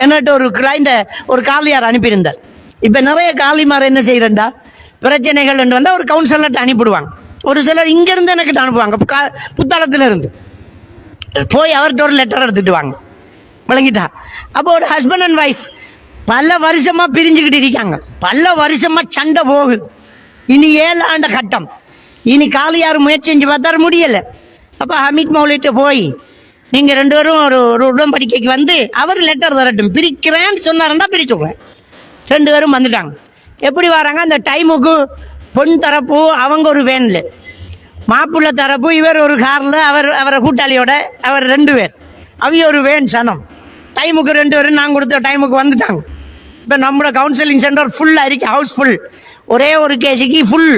என்னட்டு ஒரு கிளைண்ட ஒரு காலியார் அனுப்பியிருந்தார். இப்ப நிறைய காலிமார் என்ன செய்யறா பிரச்சனைகள் என்று வந்தால் ஒரு கவுன்சிலர்கிட்ட அனுப்பிடுவாங்க. ஒரு சிலர் இங்கேருந்து எனக்கிட்ட எனக்கு அனுப்புவாங்க. கா- புத்தளத்துல இருந்து போய் அவர்கிட்ட ஒரு லெட்டர் எடுத்துட்டு வாங்க. விளங்கிட்டா. அப்போ ஒரு ஹஸ்பண்ட் அண்ட் ஒய்ஃப் பல வருஷமா பிரிஞ்சுக்கிட்டு இருக்காங்க. பல வருஷமா சண்டை போகுது. இனி ஏழு ஆண்ட கட்டம். இனி காலியார் முயற்சி செஞ்சு பார்த்தாரு முடியல. அப்போ ஹமீத் மௌலிட்ட போய் நீங்க ரெண்டு பேரும் ஒரு ஒரு உடன்படிக்கைக்கு வந்து அவர் லெட்டர் தரட்டும். பிரிக்கிறேன்னு சொன்னாருன்னா பிரிச்சுடுவேன் ரெண்டு பேரும் வந்துட்டாங்க. எப்படி வராங்க? அந்த டைமுக்கு பொன் தரப்பு அவங்க ஒரு வேனில். மாப்பிள்ளை தரப்பு இவர் ஒரு காரில் அவர் அவரை கூட்டாளியோட அவர் ரெண்டு பேர். அவங்க ஒரு வேன் சனம். டைமுக்கு ரெண்டு பேரும் நான் கொடுத்த டைமுக்கு வந்துட்டாங்க. இப்போ நம்மளோட கவுன்சிலிங் சென்டர் ஃபுல்லாக இருக்கு. ஹவுஸ் ஃபுல் ஒரே ஒரு கேஸுக்கு ஃபுல்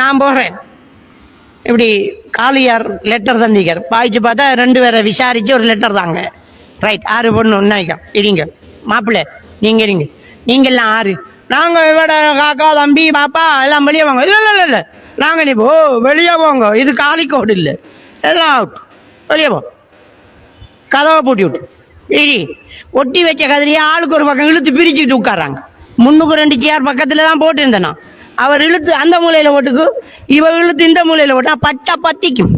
நான் போகிறேன் இப்படி காளியார் லெட்டர் தந்திக்கார் பாய்ச்சி பார்த்தா ரெண்டு பேரை விசாரித்து ஒரு லெட்டர் தாங்க. ரைட் ஆறு பொண்ணு ஒன்றாய்க்கோ இடிங்க. மாப்பிள்ளை நீங்கள் இருங்க நீங்கள்லாம் ஆறு. நாங்கள் இவட காக்கா தம்பி பாப்பா எல்லாம் வெளியே வாங்க இல்லை இல்லை இல்லை நாங்கள் நீ போ வெளியே போங்க. இது காலிக்கோடு இல்லை. எல்லாம் அவுட் வெளியே போ. கதவை பூட்டி விட்டு. இடி. ஒட்டி வச்ச கதிரியே ஆளுக்கு ஒரு பக்கம் இழுத்து பிரிச்சுக்கிட்டு உட்காராங்க முன்னுக்கு ரெண்டு சேர் பக்கத்தில் தான் போட்டிருந்தேன் நான். அவர் இழுத்து அந்த மூலையில் ஓட்டுக்கு இவர் இழுத்து இந்த மூலையில் ஓட்டா பட்டா பத்திக்கும்.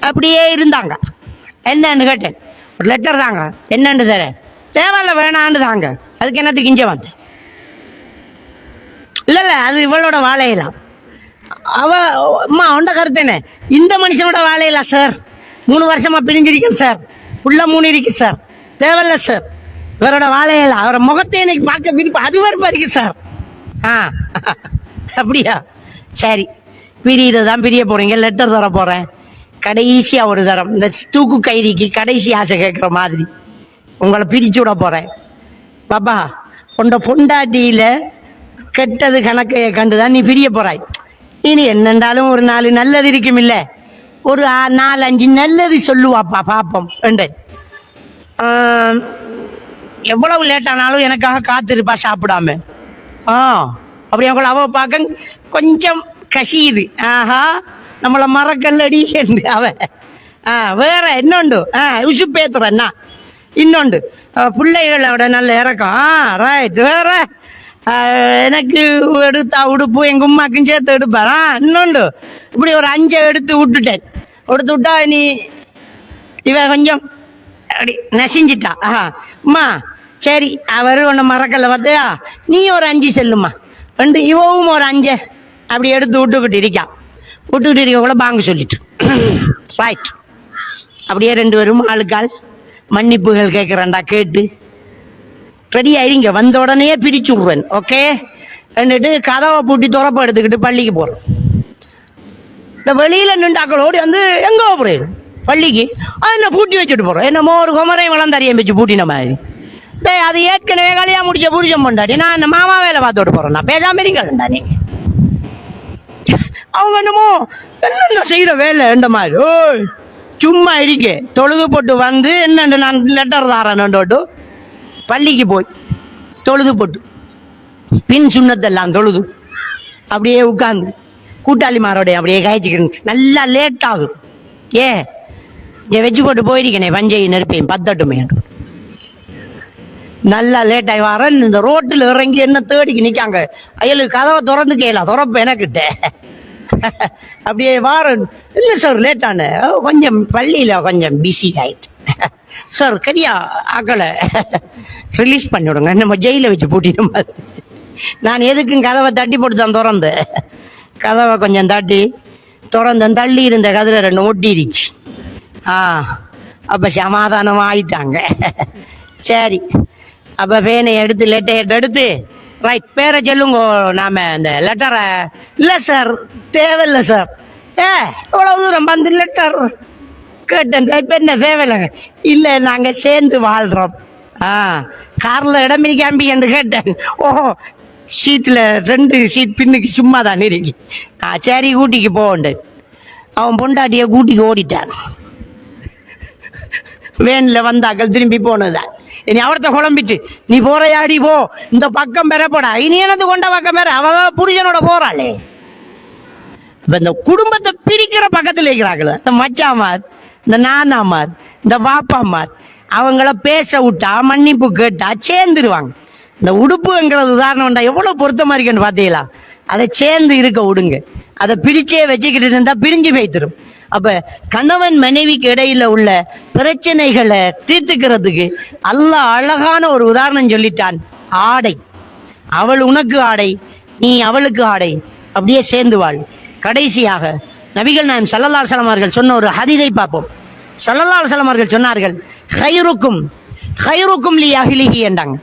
அப்படியே இருந்தாங்க. என்னன்னு கேட்டேன். ஒரு லெட்டர் தாங்க. என்னன்னு தரேன் தேவையில்ல வேணான்னு தாங்க. அதுக்கு என்னத்துக்கு இங்கே வந்தேன் இல்லை இல்லை அது இவளோட வாழையிலாம் அவ அம்மா உண்ட கருத்தேனே இந்த மனுஷனோட வாழையில சார் மூணு வருஷமாக பிரிஞ்சிருக்கேன் சார் புள்ள மூணு இருக்கு சார் தேவையில்ல சார் இவரோட வாழையில அவரோட முகத்தை எனக்கு பார்க்க விருப்பம் அது வரைக்கும் இருக்கு சார் ஆ. அப்படியா? சரி. பிரியிறது தான் பிரிய போறீங்க. லெட்டர் தர போறேன். கடைசியா ஒரு தரம். இந்த தூக்கு கைதிக்கு கடைசி ஆசை கேட்குற மாதிரி. உங்களை பிரிச்சு விட போறேன். பாப்பா உண்ட பொண்டாட்டியில கெட்டது கணக்கைய கண்டுதான் நீ பிரிய போறாய். இனி என்னண்டாலும் ஒரு நாலு நல்லது இருக்கும் இல்ல ஒரு நாலு அஞ்சு நல்லது சொல்லுவாப்பா பாப்போம். என்றேன் எவ்வளவு லேட் ஆனாலும் எனக்காக காத்திருப்பா சாப்பிடாம. ஆ. அப்படி அவங்கள அவ பார்க்க கொஞ்சம் கசியுது. ஆஹா நம்மளை மறக்கல்லடி என்று அவ. ஆ வேற இன்னொண்டு. ஆ உசுப்பேத்துறேன்னா இன்னொண்டு. பிள்ளைகளோட நல்ல இறக்கம். ஆ ரைட் வேற. எனக்கு எடுத்தா உடுப்பு எங்கள் உமாக்கும் சேர்த்து எடுப்பாரா இன்னொண்டு. இப்படி ஒரு அஞ்சை எடுத்து விட்டுட்டேன். எடுத்து விட்டா நீ இவ கொஞ்சம் அப்படி நசிஞ்சிட்டா. ஆஹா அம்மா சரி அவர் உன்னை மறக்கல பார்த்தியா? நீ ஒரு அஞ்சு செல்லுமா ரெண்டு இவவும் ஒரு அஞ்சு. அப்படி எடுத்து விட்டுக்கிட்டு இருக்கா. விட்டுக்கிட்டு கூட பாங்கு சொல்லிட்டு. ரைட் அப்படியே ரெண்டு பேரும் ஆளுக்கால் மன்னிப்புகள் கேட்குறேன்டா கேட்டு. ரெடி ஆயிடுங்க வந்த உடனே பிரிச்சு விடுவேன் ஓகே என்னட்டு கதவை பூட்டி துறப்ப எடுத்துக்கிட்டு பள்ளிக்கு போகிறோம் இந்த வெளியில் நின்றாக்கள் ஓடி வந்து எங்கே போகிறேன் பள்ளிக்கு. அது என்ன பூட்டி வச்சுட்டு போகிறோம் என்னமோ ஒரு குமரையும் வளர்ந்தறியம் வச்சு பூட்டின மாதிரி. அது ஏற்கனவே கல்யாணம் முடிச்ச புருஷன் பொண்டாடி நான் இந்த மாமா வேலை பார்த்துட்டு போறேன். நான் பேசாம இருக்கா நீங்க அவங்க என்னமோ என்னென்ன செய்யற வேலை இந்த மாதிரி? ஓய் சும்மா இருக்க தொழுது போட்டு வந்து என்னென்ன நான் லெட்டர் தாரேன்னுட்டு பள்ளிக்கு போய் தொழுது போட்டு. பின் சுண்ணத்தெல்லாம் தொழுது. அப்படியே உட்காந்து கூட்டாளிமாரோடைய அப்படியே காய்ச்சிக்கிட்டு நல்லா லேட் ஆகும் ஏ இங்கே வச்சு போட்டு போயிருக்கேனே வஞ்சையும் நெருப்பையும் பத்தட்டுமே. நல்லா லேட் ஆகி வரேன். இந்த ரோட்டில் இறங்கி என்ன தேடிக்கு நிற்காங்க அயலுக்கு கதவை திறந்து கேளா திறப்ப எனக்கிட்ட. அப்படியே வாரன். இல்லை சார் லேட்டான கொஞ்சம் பள்ளியில் கொஞ்சம் பிஸி ஆயிட்டு. சார் கரியா ஆக்களை ரிலீஸ் பண்ணிவிடுங்க. நம்ம ஜெயிலில் வச்சு பூட்டின மாதிரி நான் எதுக்கும் கதவை தட்டி போட்டு தான் திறந்து கதவை கொஞ்சம் தட்டி திறந்து தள்ளி இருந்த கதிரை ரெண்டு ஒட்டிடுச்சு ஆ அப்போ சமாதானம் ஆயிட்டாங்க. சரி. அப்போ பேனை எடுத்து லெட்டர் எடுத்து ரைட் பேரை சொல்லுங்க நாம இந்த லெட்டரை இல்லை சார் தேவையில்லை சார் ஏ இவ்வளோ தூரம் வந்து லெட்டர் கேட்டேன். இப்போ என்ன தேவையில்லைங்க இல்லை நாங்கள் சேர்ந்து வாழ்கிறோம் ஆ காரில் இடம் இருக்காம்பி என்று கேட்டேன். ஓ சீட்டில் ரெண்டு சீட் பின்னுக்கு சும்மா தான் இருக்கு. ஆ சரி ஊட்டிக்கு போகண்டு. அவன் பொண்டாட்டியை கூட்டிக்கு ஓடிட்டான். வேனில் வந்தாக்கள் திரும்பி போனதான் இனி அவர்த்த குழம்பிட்டு நீ போறையாடி போ. இந்த பக்கம் பெறப்படா இனி எனது கொண்ட பக்கம் பெற அவ புருஷனோட போறாளே. இப்ப இந்த குடும்பத்தை பிரிக்கிற பக்கத்தில் இருக்கிறாங்களே இந்த மச்சாமார் இந்த நானாமார் இந்த பாப்பாமார் அவங்கள பேச விட்டா மன்னிப்பு கேட்டா சேர்ந்துருவாங்க. இந்த உடுப்புங்கிறது உதாரணம்டா எவ்வளவு பொருத்தமாக இருக்குன்னு பார்த்தீங்களா? அதை சேர்ந்து இருக்க விடுங்க. அதை பிரிச்சே வச்சுக்கிட்டு இருந்தால் பிரிஞ்சு வைத்திரும் அப்ப கணவன் மனைவிக்கு இடையில உள்ள பிரச்சனைகளை தீர்த்துக்கிறதுக்கு அல்ல அழகான ஒரு உதாரணம் சொல்லிட்டான். ஆடை. அவள் உனக்கு ஆடை நீ அவளுக்கு ஆடை. அப்படியே சேர்ந்து வாழ். கடைசியாக நபிகள் நாயம் சல்லல்லா சலமார்கள் சொன்ன ஒரு ஹதிதை பார்ப்போம். சல்லல்லா சலமார்கள் சொன்னார்கள் ஹைருக்கும் ஹைருக்கும் லி அகிலிஹி என்றாங்க.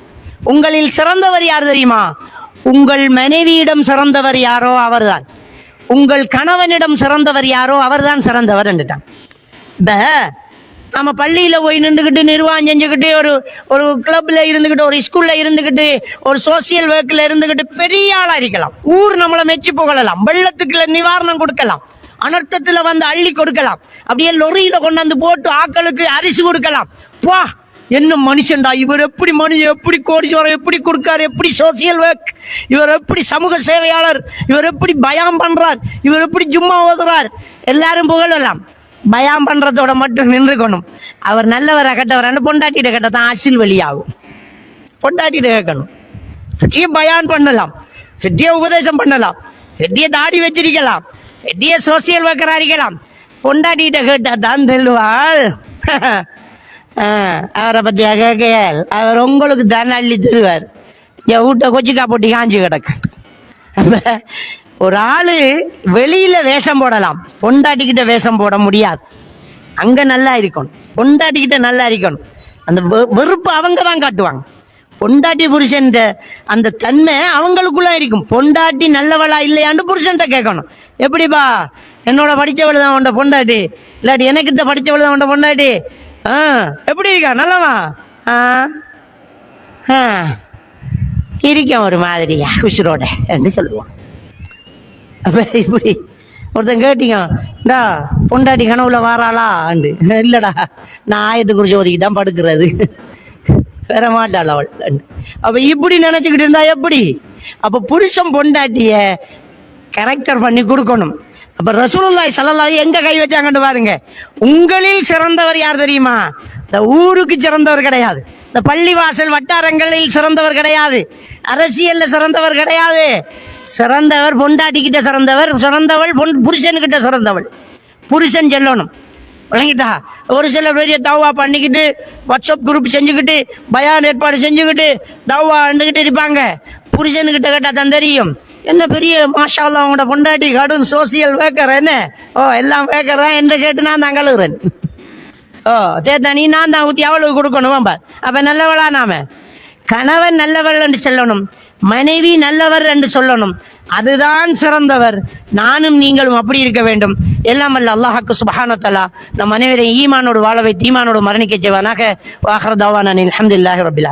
உங்களில் சிறந்தவர் யார் தெரியுமா? உங்கள் மனைவியிடம் சிறந்தவர் யாரோ அவர்தான். உங்கள் கணவனிடம் சிறந்தவர் யாரோ அவர்தான் சிறந்தவர் என்றுட்டான். இப்ப நம்ம பள்ளியில போய் நின்றுக்கிட்டு நிர்வாகம் செஞ்சுக்கிட்டு ஒரு ஒரு கிளப்ல இருந்துக்கிட்டு ஒரு ஸ்கூல்ல இருந்துக்கிட்டு ஒரு சோசியல் ஒர்க்ல இருந்துக்கிட்டு பெரிய ஆளா இருக்கலாம். ஊர் நம்மளை மெச்சி புகழலாம். வெள்ளத்துக்குள்ள நிவாரணம் கொடுக்கலாம். அனர்த்தத்துல வந்து அள்ளி கொடுக்கலாம். அப்படியே லொரியில கொண்டாந்து போட்டு ஆக்களுக்கு அரிசி கொடுக்கலாம். போ என்ன மனுஷன்டா? இவர் எப்படி மனுஷன் எப்படி கோடீஸ்வரம் எப்படி கொடுக்காரு எப்படி சோசியல் ஒர்க் இவர் எப்படி சமூக சேவையாளர்? இவர் எப்படி பயம் பண்றார்? இவர் எப்படி ஜும்மா ஓதுறார்? எல்லாரும் புகழலாம். பயம் பண்றதோட மட்டும் நின்றுக்கணும். அவர் நல்லவரை கட்டவரான பொண்டாட்டிகிட்ட கட்ட தான் அசில் வெளியாகும். பொண்டாட்டிட்ட கேட்கணும். வெட்டிய பயான் பண்ணலாம். வெட்டிய உபதேசம் பண்ணலாம். வெட்டிய தாடி வச்சிருக்கலாம். வெட்டிய சோசியல் ஒர்க்கரா இருக்கலாம். பொண்டாட்டிகிட்ட கேட்டா தான் தெல்லுவாள் அவரை பத்தி கேட்கையால் அவர் உங்களுக்கு தான் அள்ளி தருவார். என் வீட்டை கொச்சிக்கா போட்டி காஞ்சி கிடக்கு. ஒரு ஆளு வெளியில வேஷம் போடலாம். பொண்டாட்டிக்கிட்ட வேஷம் போட முடியாது. அங்க நல்லா இருக்கணும். பொண்டாட்டிக்கிட்ட நல்லா இருக்கணும். அந்த வெ- வெறுப்பு அவங்க தான் காட்டுவாங்க. பொண்டாட்டி புருஷன் அந்த தன்மை அவங்களுக்குள்ள இருக்கும். பொண்டாட்டி நல்லவளா இல்லையான்னு புருஷன்கிட்ட கேட்கணும். எப்படிப்பா? என்னோட படித்தவள் தான் உண்ட பொண்டாட்டி. இல்லாட்டி எனக்கிட்ட படித்தவள் தான் உண்ட பொண்டாட்டி. ஆ. எப்படி இருக்கா? நல்லவா? ஆ. ஆ. இருக்கேன் ஒரு மாதிரியா உசுரோட என்று சொல்லுவான் அப்ப இப்படி ஒருத்தன் கேட்டீங்க டா பொண்டாட்டி கனவுல வாராளா? அண்டு இல்லடா நான் ஆயத்தை குறிச்சு ஒதுக்கி தான் படுக்கிறது. வர மாட்டாள் அவள். அப்ப இப்படி நினைச்சுக்கிட்டு இருந்தா எப்படி? அப்ப புருஷன் பொண்டாட்டிய கரெக்டர் பண்ணி கொடுக்கணும். அப்ப ரசூலுல்லாஹி ஸல்லல்லாஹு எங்க கை வச்சாங்கன்னு பாருங்க. உங்களில் சிறந்தவர் யார் தெரியுமா? இந்த ஊருக்கு சிறந்தவர் கிடையாது. இந்த பள்ளிவாசல் வட்டாரங்களில் சிறந்தவர் கிடையாது. அரசியல்ல சிறந்தவர் கிடையாது. சிறந்தவர் பொண்டாட்டி கிட்ட சிறந்தவர் சிறந்தவள் பொன் புருஷன்கிட்ட சிறந்தவள். புருஷன் சொல்லணும். விளங்கிட்டா? ஒரு சில பேர் தவா பண்ணிக்கிட்டு வாட்ஸ்அப் குரூப் செஞ்சுக்கிட்டு பயான் ஏற்பாடு செஞ்சுக்கிட்டு தவா இருந்துக்கிட்டு இருப்பாங்க. புருஷனுக்கிட்ட கேட்டால் தான் தெரியும். என்ன பெரிய மாஷா அல்லாஹ் அவங்களோட பொண்டாட்டி கடும் சோசியல் வேக்கர் என்ன? ஓ எல்லாம் வேக்கரா எந்த கேட்டு நான் தான் கழுகுறேன் ஓ தேத்தா நீ நான் தான் ஊற்றி அவளுக்கு கொடுக்கணும் பார் அப்ப நல்லவளா நாம? கணவன் நல்லவர் என்று சொல்லணும். மனைவி நல்லவர் என்று சொல்லணும். அதுதான் சிறந்தவர். நானும் நீங்களும் அப்படி இருக்க வேண்டும். எல்லாம் அல்ல அல்லாஹாக்கு சுபஹானத்தலா நம் அனைவரையும் ஈமானோடு வாழ வைத்து ஈமானோடு மரணிக்க செய்வானாக. வாஹர் தவானின் அஹமதுல்லாஹி ரபிலா